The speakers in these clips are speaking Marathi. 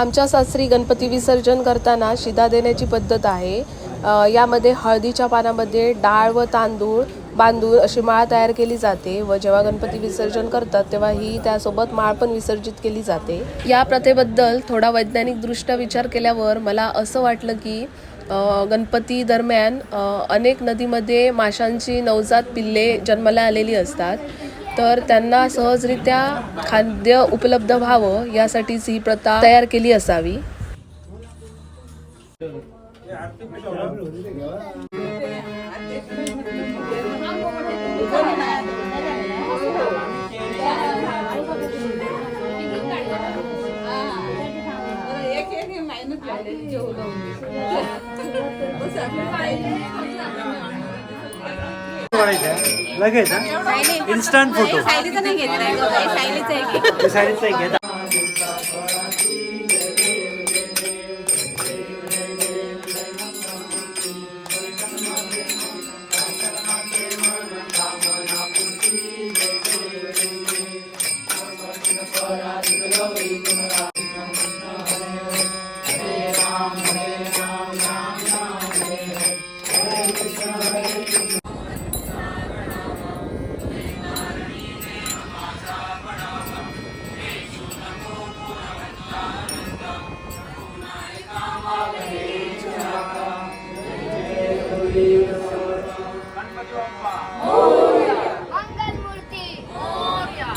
आमच्या सासरी गणपती विसर्जन करताना शिदा देण्याची पद्धत आहे. यामध्ये हळदीच्या पानामध्ये डाळ व तांदूळ बांधून अशी माळ तयार केली जाते व जेव्हा गणपती विसर्जन करतात तेव्हा ही त्यासोबत माळ पण विसर्जित केली जाते. या प्रथेबद्दल थोडा वैज्ञानिकदृष्ट्या विचार केल्यावर मला असं वाटलं की गणपती दरम्यान अनेक नदीमध्ये माशांची नवजात पिल्ले जन्माला आलेली असतात. तर त्यांना सहजरित्या खाद्य उपलब्ध व्हावं यासाठीच ही प्रथा तयार केली असावी. काढायचं लगेच इन्स्टंट फोटो सायलीचा नाही घेतलाय सायलीचा एक. घ्या मंगलमूर्ती मोरया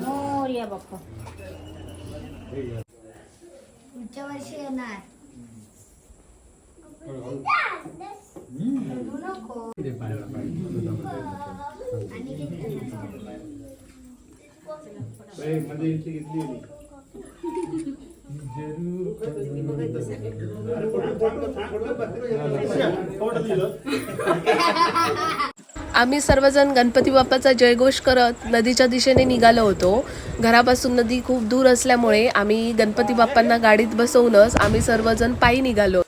मोरया बाप्पा पुढच्या वर्षी येणार रडू नको आणि घेतलं आम्ही सर्वजण गणपती बाप्पाचा जयघोष करत नदीच्या दिशेने निघालो होतो. घरापासून नदी खूप दूर असल्यामुळे आम्ही गणपती बाप्पांना गाडीत बसवूनच आम्ही सर्वजण पायी निघालो.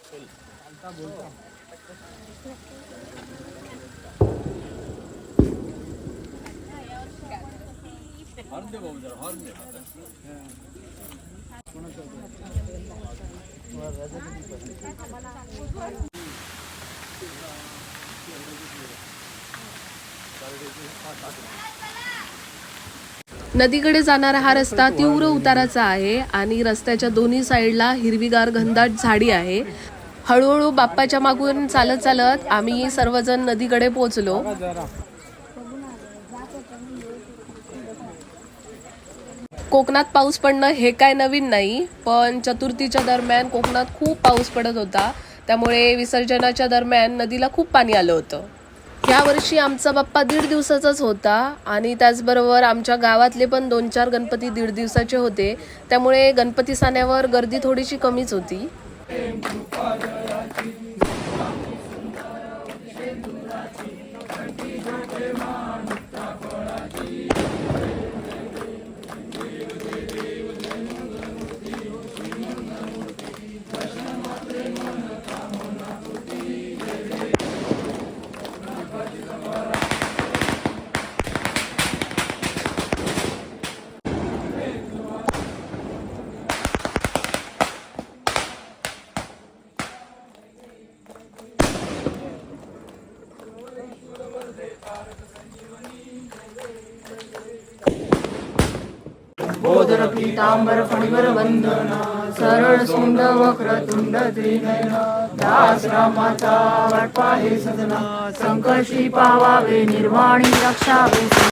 नदीकडे जाणारा हा रस्ता तीव्र उताराचा आहे आणि रस्त्याच्या दोन्ही साईडला हिरवीगार घनदाट झाडी आहे. हळूहळू बाप्पाच्या मागून चालत चालत आम्ही सर्वजण नदीकडे पोहोचलो. कोकणात पाऊस पडणं हे काय नवीन नाही पण चतुर्थीच्या दरम्यान कोकणात खूप पाऊस पडत होता. त्यामुळे विसर्जनाच्या दरम्यान नदीला खूप पाणी आलं होतं. यावर्षी आमचा बाप्पा दीड दिवसाचाच होता आणि त्याचबरोबर आमच्या गावातले पण दोन चार गणपती दीड दिवसाचे होते. त्यामुळे गणपती साण्यावर गर्दी थोडीशी कमीच होती. पीतांबर फणीवर वंदन सरळ सोंड वक्रतुंड त्रिनयन दास रामाचा वाटपा हे सदना संकर्षी पावावे निर्वाणी रक्षावे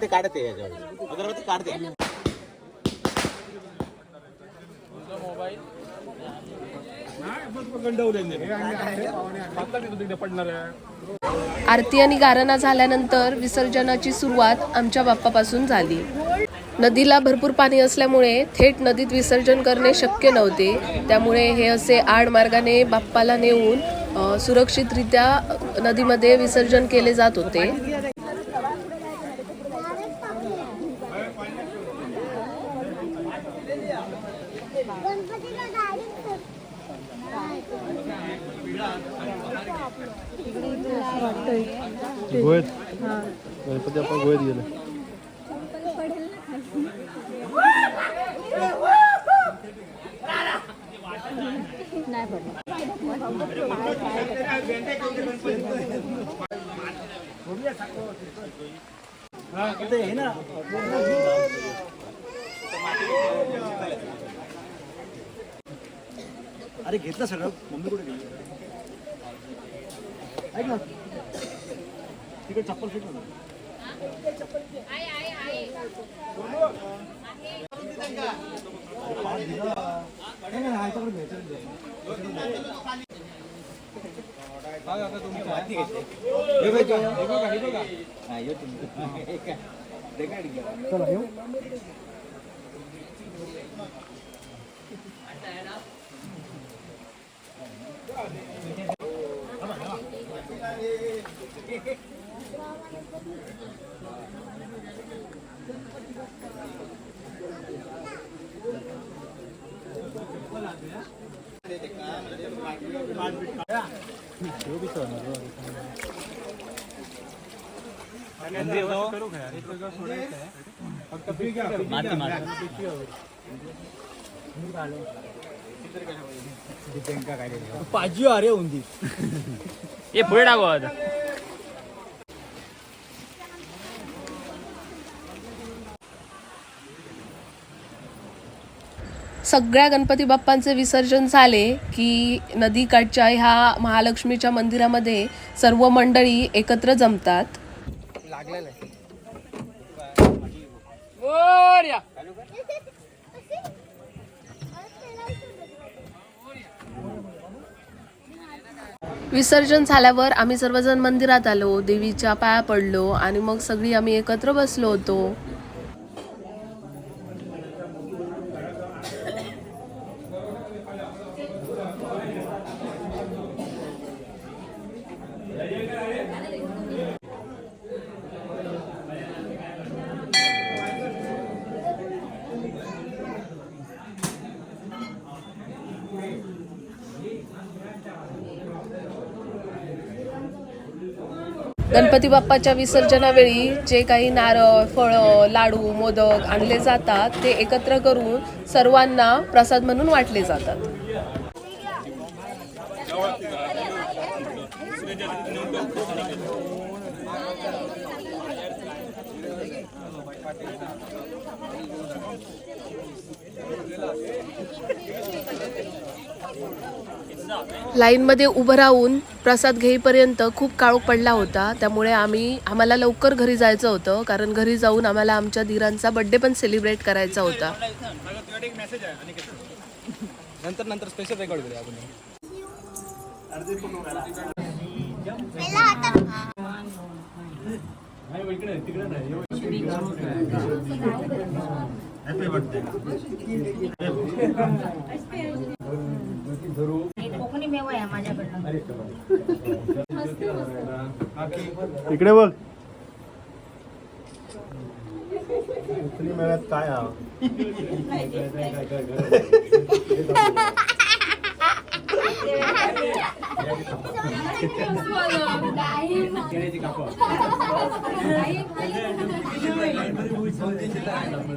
ते काढते याच्यावर. अगरबत्ती काढते. आरती आणि गारणा झाल्यानंतर विसर्जनाची सुरुवात आमच्या बाप्पापासून झाली. नदीला भरपूर पाणी असल्यामुळे थेट नदीत विसर्जन करणे शक्य नव्हते. त्यामुळे हे असे आडमार्गाने बाप्पाला नेऊन सुरक्षितरित्या नदीमध्ये विसर्जन केले जात होते. गणपती आपण गोव्यात गेले. अरे घेतलं सगळं. मम्मी कुठे गेली? ऐक ना. तिकडे चप्पल फिट ना चला येऊ पाजी अरे उंदी हे पुढे टाकू आता. सगळ्या गणपती बाप्पांचे विसर्जन झाले की नदीकाठच्या ह्या महालक्ष्मीच्या मंदिरामध्ये सर्व मंडळी एकत्र जमतात. विसर्जन झाल्यावर आम्ही सर्वजण मंदिरात आलो देवीच्या पाया पडलो आणि मग सगळी आम्ही एकत्र बसलो होतो. गणपती बाप्पाच्या विसर्जनावेळी जे काही नारळ फळं लाडू मोदक आणले जातात ते एकत्र करून सर्वांना प्रसाद म्हणून वाटले जातात. लाईनमध्ये उभं राहून प्रसाद घेईपर्यंत खूप काळोख पडला होता. त्यामुळे आम्ही आम्हाला लवकर घरी जायचं होतं कारण घरी जाऊन आम्हाला आमच्या धीरांचा बड्डे पण सेलिब्रेट करायचा होता. नंतर नंतर स्पेशल रेकॉर्ड करूया आपण. हॅपी बर्थडे इकडे बघ. काय हा?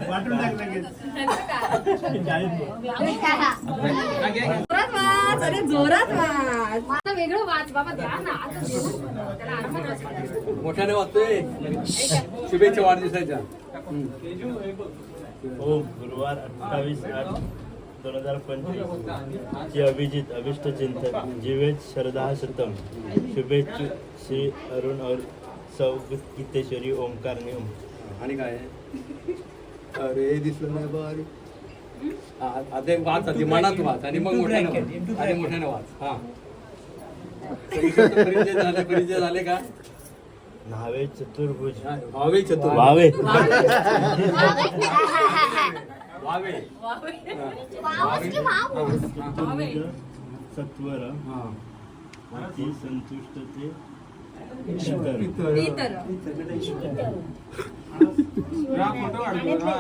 वाटून टाक लगेच मोठ्याने वाचतोय. शुभेच्छा वाढदिवसाच्या. हो गुरुवार अठ्ठावीस आठ. दोन हजार पंचवीस ची अभिजित अभिष्ट चिंतन जीवेत श्रद्धा श्रुतम शुभेच्छू श्री अरुण और सौगीतेश्वरी ओंकार नियम आणि काय? अरे दिसलं नाही बारी आता वाच आधी मनात वाच आणि मग मोठ्याने वाच. आणि मोठ्याने वाच हा. परिचय झाले परिचय झाले का? न्हावे चतुर्भुज हा, व्हावे चतुर वावे वावे. चतुर्भुज सत्वर हा. अति संतुष्ट ते इतर फोटो काढतो.